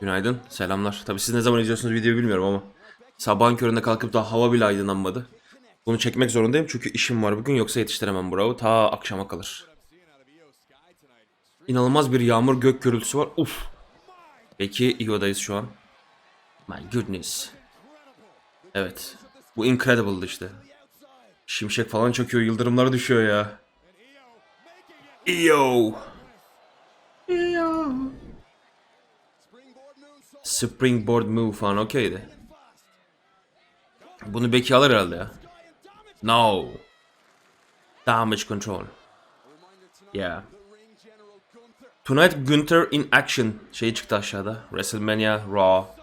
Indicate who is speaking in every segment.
Speaker 1: Günaydın, selamlar. Tabii siz ne zaman izliyorsunuz videoyu bilmiyorum ama sabahın köründe kalkıp da hava bile aydınlanmadı. Bunu çekmek zorundayım çünkü işim var bugün yoksa yetiştiremem bravo. Ta akşama kalır. İnanılmaz bir yağmur gök gürültüsü var. Uf. Peki İO'dayız şu an. My goodness. Evet. Bu incredible'dı işte. Şimşek falan çakıyor, yıldırımlar düşüyor ya. EO. Springboard move falan okeydi. Bunu Becky alır herhalde ya. No. Damage control. Yeah. Tonight Gunther in action şeyi çıktı aşağıda. WrestleMania Raw.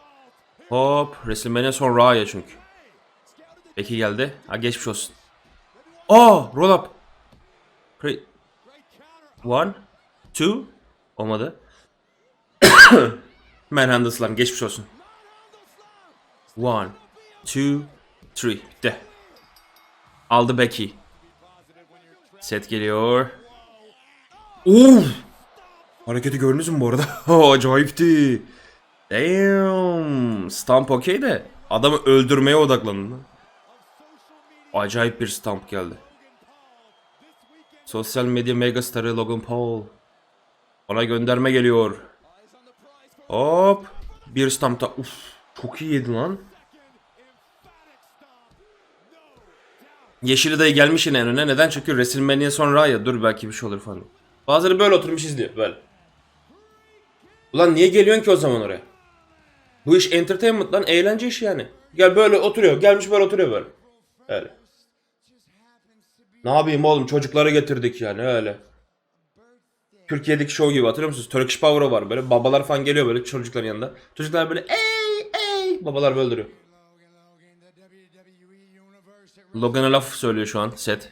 Speaker 1: Hop WrestleMania son Raw ya çünkü. Becky geldi. Ha geçmiş olsun. Oh roll up. One. Two. Olmadı. Manhandle Slam geçmiş olsun. One, two, three. Bitti. Aldı Becky. Set geliyor. Uf! Hareketi gördünüz mü bu arada? Acayipti. Damn. Stamp okey de adamı öldürmeye odaklanın. lan. Acayip bir stamp geldi. Sosyal medya megastarı Logan Paul. Ona gönderme geliyor. Hop. Bir stampta. Uf. Çok iyi yedi lan. Yeşili dayı gelmiş yine en öne. Neden? Çünkü WrestleMania sonra ya. Dur belki bir şey olur falan. Bazıları böyle oturmuş izliyor. Böyle. Ulan niye geliyorsun ki o zaman oraya? Bu iş entertainment lan. Eğlence işi yani. Gel böyle oturuyor. Gelmiş böyle oturuyor böyle. Öyle. Ne yapayım oğlum çocukları getirdik yani öyle. Türkiye'deki show gibi hatırlıyor musunuz? Turkish Power var böyle. Babalar falan geliyor böyle çocukların yanında. Çocuklar böyle ey ey. Babalar böyle duruyor. Logan'a laf söylüyor şu an set.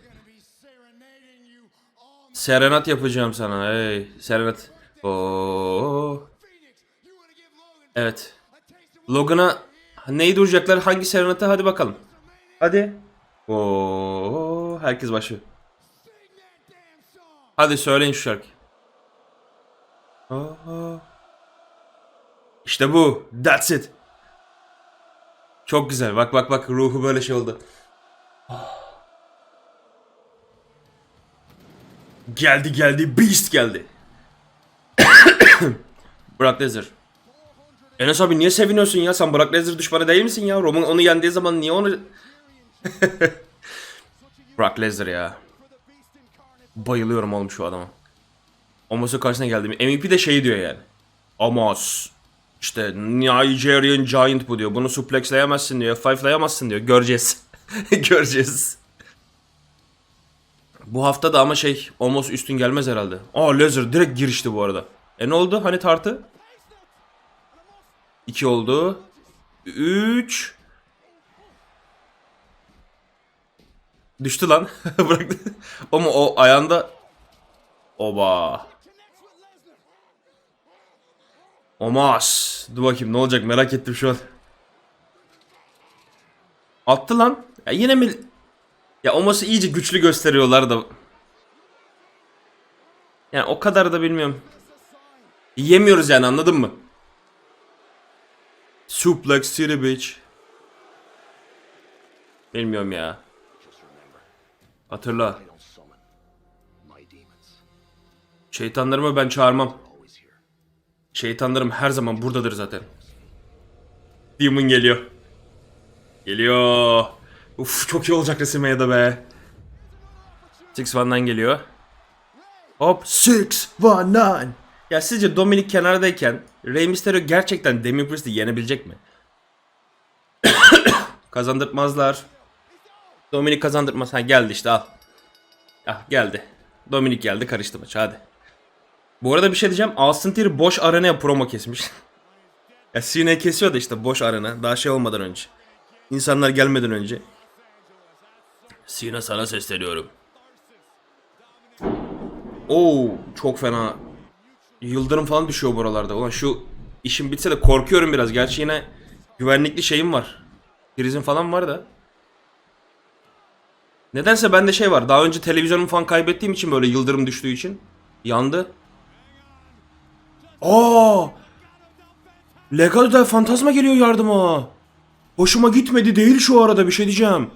Speaker 1: Serenat yapacağım sana. Hey, serenat. Oo. Evet. Logan'a neyi duracaklar? Hangi serenatı? Hadi bakalım. Hadi. Oo, herkes başlıyor. Hadi söyleyin şu şarkıyı. İşte bu. That's it. Çok güzel. Bak bak bak ruhu böyle şey oldu. Geldi geldi. Beast geldi. Brock Lesnar. Enes abi niye seviniyorsun ya? Sen Brock Lesnar düşmanı değil misin ya? Roman onu yendiği zaman niye onu... Brock Lesnar ya. Bayılıyorum oğlum şu adama. Omos'un karşısına geldim. MVP de şey diyor yani. Omos. İşte Nigerian Giant bu diyor. Bunu suplexleyemezsin diyor. Five'layamazsın diyor. Göreceğiz. Göreceğiz. Bu hafta da ama şey Omos üstün gelmez herhalde. Aa Lesnar direkt girişti bu arada. E ne oldu? Hani tartı? 2 oldu. 3 Düştü lan. Bıraktı. Ama o ayağında Oba. Omas. Dur bakayım ne olacak merak ettim şu an. Attı lan. Ya yine mi? Ya Omas'ı iyice güçlü gösteriyorlar da. Yani o kadar da bilmiyorum. Yemiyoruz yani anladın mı? Suplex City Beach. Bilmiyorum ya. Hatırla. Şeytanlarımı ben çağırmam. Şeytanlarım her zaman buradadır zaten. Demon geliyor. Geliyor. Uf çok iyi olacak resimeye de be. Six One'dan geliyor. Hop Six One Nine. Ya sizce Dominic kenardayken Rey Mysterio gerçekten Damian Priest'i yenebilecek mi? Kazandırtmazlar. Dominic kazandırtmaz. Ha geldi işte al. Ah geldi. Dominic geldi karıştı maç hadi. Bu arada bir şey diyeceğim. Austin Theory boş arenaya promo kesmiş. ya CNA kesiyor da işte boş arena. Daha şey olmadan önce. İnsanlar gelmeden önce. Cena sana sesleniyorum. Oo çok fena. Yıldırım falan düşüyor buralarda. Ulan şu işim bitse de korkuyorum biraz. Gerçi yine güvenlikli şeyim var. Prizim falan var da. Nedense bende şey var. Daha önce televizyonumu falan kaybettiğim için böyle yıldırım düştüğü için. Yandı. Aa! Legado'da fantazma geliyor yardıma. Hoşuma gitmedi değil şu arada bir şey diyeceğim.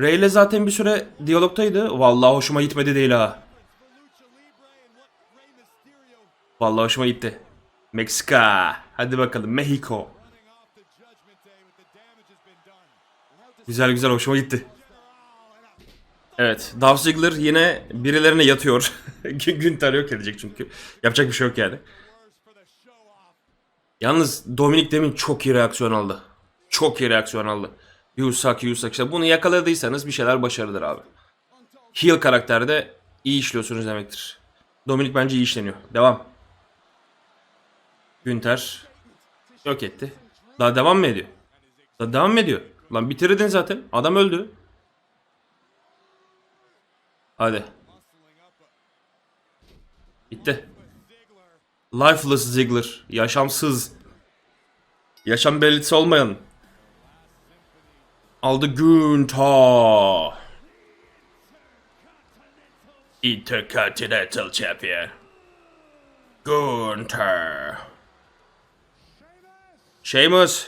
Speaker 1: Ray ile zaten bir süre diyalogtaydı. Vallahi hoşuma gitmedi değil ha. Vallahi hoşuma gitti. Meksika. Hadi bakalım Mexico. Güzel güzel hoşuma gitti. Evet, Dolph Ziggler yine birilerine yatıyor. Günter yok edecek çünkü. Yapacak bir şey yok yani. Yalnız Dominik demin çok iyi reaksiyon aldı. Çok iyi reaksiyon aldı. Yusak yusak işte bunu yakaladıysanız bir şeyler başarılır abi. Heel karakterde iyi işliyorsunuz demektir. Dominik bence iyi işleniyor. Devam. Günter yok etti. Daha devam mı ediyor? Daha devam mı ediyor? Lan bitirdin zaten. Adam öldü. Hadi. Bitti. Lifeless Ziggler. Yaşamsız. Yaşam belirtisi olmayan. Aldı Günther. Intercontinental Champion. Günther. Sheamus.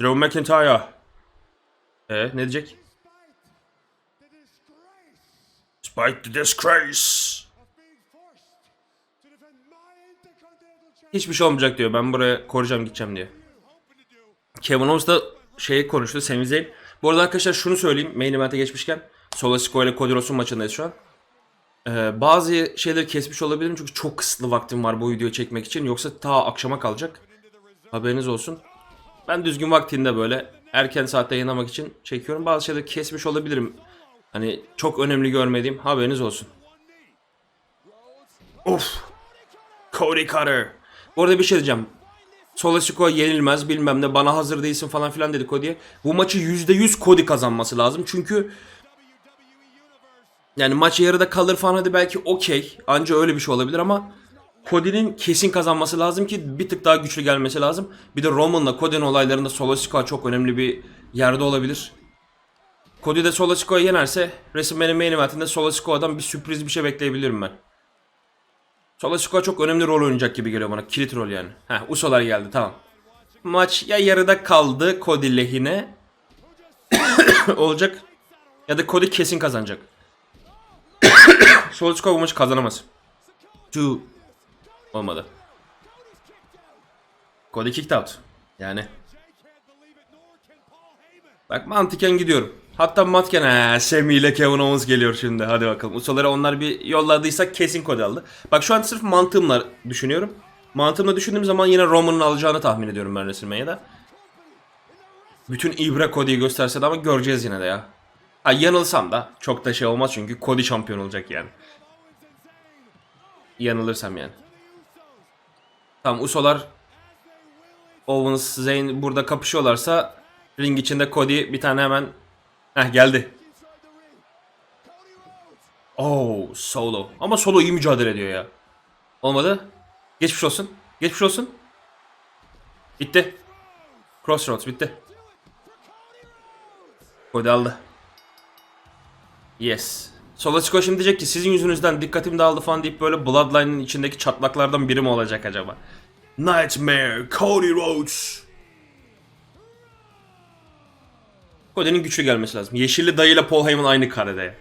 Speaker 1: Drew McIntyre. E ne diyecek? Despite the disgrace. Hiçbir şey olmayacak diyor. Ben buraya koruyacağım gideceğim diye. Kevin Owens da şey konuştu. Sami Zayn. Bu arada arkadaşlar şunu söyleyeyim. Main event'e geçmişken. Solo Sikoa ile Cody Rhodes'un maçındayız şu an. Ee, bazı şeyleri kesmiş olabilirim çünkü çok kısıtlı vaktim var bu videoyu çekmek için. Yoksa ta akşama kalacak. Haberiniz olsun. Ben düzgün vaktinde böyle erken saatte yayınlamak için çekiyorum. Bazı şeyleri kesmiş olabilirim. Hani çok önemli görmediğim haberiniz olsun. Of. Cody Cutter. Bu arada bir şey diyeceğim. Solo Sikoa yenilmez bilmem ne bana hazır değilsin falan filan dedi Cody'ye. Bu maçı %100 Cody kazanması lazım. Çünkü yani maç yarıda kalır falan hadi belki okey. Anca öyle bir şey olabilir ama Cody'nin kesin kazanması lazım ki bir tık daha güçlü gelmesi lazım. Bir de Roman'la Cody'nin olaylarında Solo Sikoa çok önemli bir yerde olabilir. Cody de Solo Sikoa'yı yenerse WrestleMania Main Event'inde Solo Sikoa'dan bir sürpriz bir şey bekleyebilirim ben. Solo Sikoa çok önemli rol oynayacak gibi geliyor bana. Kilit rol yani. Heh Usolar geldi tamam. Maç ya yarıda kaldı Cody lehine olacak ya da Cody kesin kazanacak. Solo Sikoa bu maçı kazanamaz. Two. Olmadı. Cody kicked out. Yani. Bak mantıken gidiyorum. Hatta mantıken he, Sami ile Kevin Owens geliyor şimdi. Hadi bakalım. Usoları onlar bir yolladıysak kesin Cody aldı. Bak şu an sırf mantığımla düşünüyorum. Mantığımla düşündüğüm zaman yine Roman'ın alacağını tahmin ediyorum ben WrestleMania'da. Bütün ibre Cody'yi gösterse de ama göreceğiz yine de ya. Ha yanılsam da çok da şey olmaz çünkü Cody şampiyon olacak yani. Yanılırsam yani. Tamam Usolar Owens, Zayn burada kapışıyorlarsa ring içinde Cody bir tane hemen Heh geldi. Oh solo. Ama solo iyi mücadele ediyor ya. Olmadı. Geçmiş olsun. Geçmiş olsun. Bitti. Crossroads bitti. Cody aldı. Yes. Solo Sikoa şimdi diyecek ki sizin yüzünüzden dikkatim dağıldı falan deyip böyle Bloodline'ın içindeki çatlaklardan biri mi olacak acaba? Nightmare, Cody Rhodes. Cody'nin güçlü gelmesi lazım. Yeşilli dayıyla Paul Heyman aynı karede.